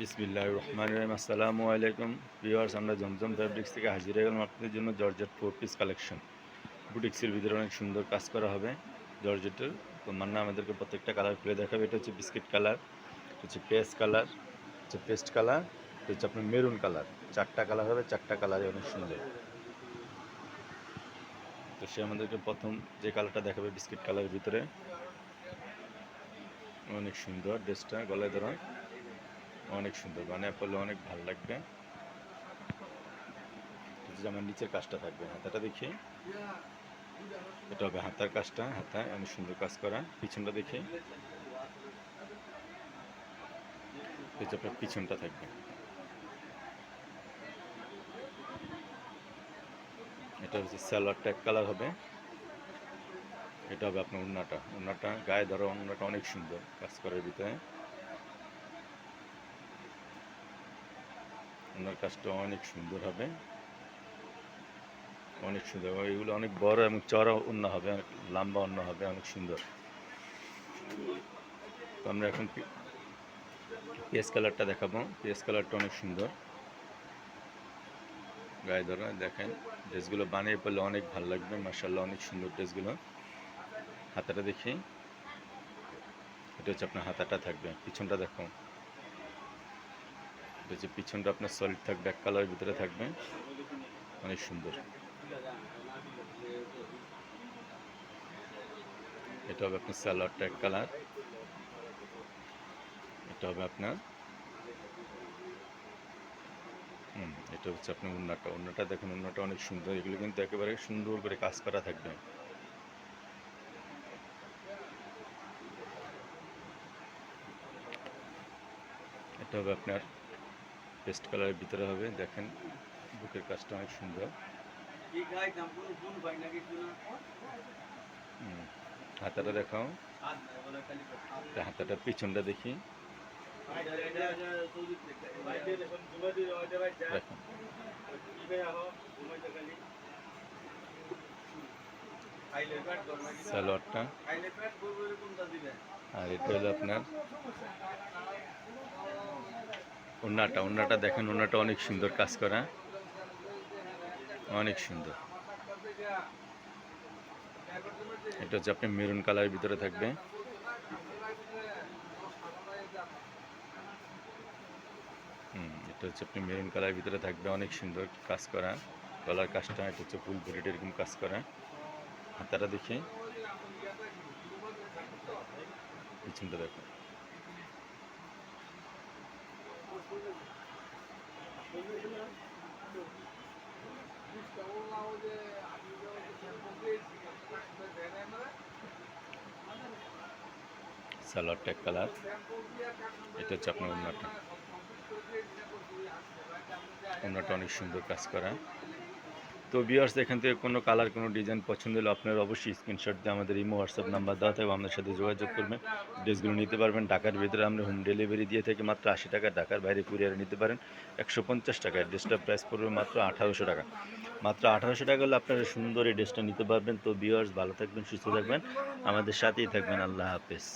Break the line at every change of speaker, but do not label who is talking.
বিসমিল্লাহ রহমান রহিম। আসসালামু আলাইকুম ভিউয়ার্স, আমরা জমজম ফ্যাব্রিক্স থেকে হাজির হয়ে গেলাম আপনাদের জন্য জর্জেট ফোর পিস কালেকশন। বুটিক্সের ভিতরে অনেক সুন্দর কাজ করা হবে জর্জেটের। তো মান্না আমাদেরকে প্রত্যেকটা কালার খুলে দেখাবে। এটা হচ্ছে বিস্কিট কালার হচ্ছে পেস্ট কালার হচ্ছে পেস্ট কালার হচ্ছে আপনার মেরুন কালার। চারটা কালার হবে, চারটা কালারে অনেক সুন্দর। তো সে আমাদেরকে প্রথম যে কালারটা দেখাবে বিস্কিট কালারের ভিতরে। অনেক সুন্দর ড্রেসটা, গলায় ধরা। অনেক সুন্দর বানিয়ে পড়লে অনেক ভালো লাগবে। আমার নিচের কাজটা থাকবে, হাতাটা দেখি। এটা হবে হাতার কাজটা, হাতায় অনেক সুন্দর কাজ করা। পিছনটা দেখি। পিছনটা থাকবে। এটা হচ্ছে স্যালোয়ার ট্যাগ কালার হবে। এটা হবে আপনার উন্নাটা উন্নাটা গায়ে ধরো উন্নাটা অনেক সুন্দর কাজ করার ভিতরে। ওনার কাজটা অনেক সুন্দর হবে। অনেক সুন্দর হবে। এগুলো অনেক বড় এবং চড়া অন্য হবে, অনেক লম্বা অন্য হবে, অনেক সুন্দর। তো আমরা এখন পেস কালারটা দেখাবো। পেস কালারটা অনেক সুন্দর। গায়ে ধরো, দেখেন। ড্রেসগুলো বানিয়ে পড়লে অনেক ভালো লাগবে। মার্শাল্লাহ অনেক সুন্দর ড্রেসগুলো। হাতাটা দেখি। এটা হচ্ছে আপনার হাতাটা থাকবে। পিছনটা দেখো। যে পিছনটা আপনার সলিড থাকবে এক কালারের ভিতরে থাকবে। অনেক সুন্দর। এটা হবে আপনার স্যালাডটা এক কালার এটা হবে আপনার হুম, এটা হচ্ছে আপনার উন্নাটা। উন্নাটা দেখুন, উন্নাটা অনেক সুন্দর। এগুলো কিন্তু একেবারে সুন্দর করে কাজ করা থাকবে। এটা হবে আপনার পেস্ট কালারের ভিতরে হবে। দেখেন, বুকের কাজটা অনেক সুন্দর। হাতাটা দেখাও। হাতাটা পিছনটা দেখি। আর এটা হলো আপনার ওন্নাটা ওন্নাটা দেখেন, ওন্নাটা অনেক সুন্দর কাজ করা। অনেক সুন্দর। এটা হচ্ছে আপনি মেরুন কালারের ভিতরে থাকবে। হুম, এটা হচ্ছে আপনি মেরুন কালারের ভিতরে থাকবে, অনেক সুন্দর কাজ করা। গলার কাজটা, এটা হচ্ছে ফুল ভরিটা এরকম কাজ করা। হাতাটা দেখি। পিছনটা দেখো। ট্যাগ কালার এটা হচ্ছে আপনার উন্নাটা উন্নাটা অনেক সুন্দর কাজ করা। তো বিয়ার্স এখান থেকে কোনো কালার কোনো ডিজাইন পছন্দ হলে আপনারা অবশ্যই স্ক্রিনশট দিয়ে আমাদের ইমো হোয়াটসঅ্যাপ নাম্বার দেওয়া থাকবে, আমাদের সাথে যোগাযোগ করবেন। ড্রেসগুলো নিতে পারবেন। ঢাকার ভিতরে আমরা হোম ডেলিভারি দিয়ে থাকি মাত্র আশি টাকা, ঢাকার বাইরে কুরিয়ারে নিতে পারেন একশো পঞ্চাশ টাকায় ড্রেসটার প্রাইস পড়বে মাত্র আঠারোশো টাকা। মাত্র আঠারোশো টাকা হলে আপনারা সুন্দর এই ড্রেসটা নিতে পারবেন। তো বিয়ার্স ভালো থাকবেন, সুস্থ থাকবেন। আমাদের সাথেই থাকবেন। আল্লাহ হাফেজ।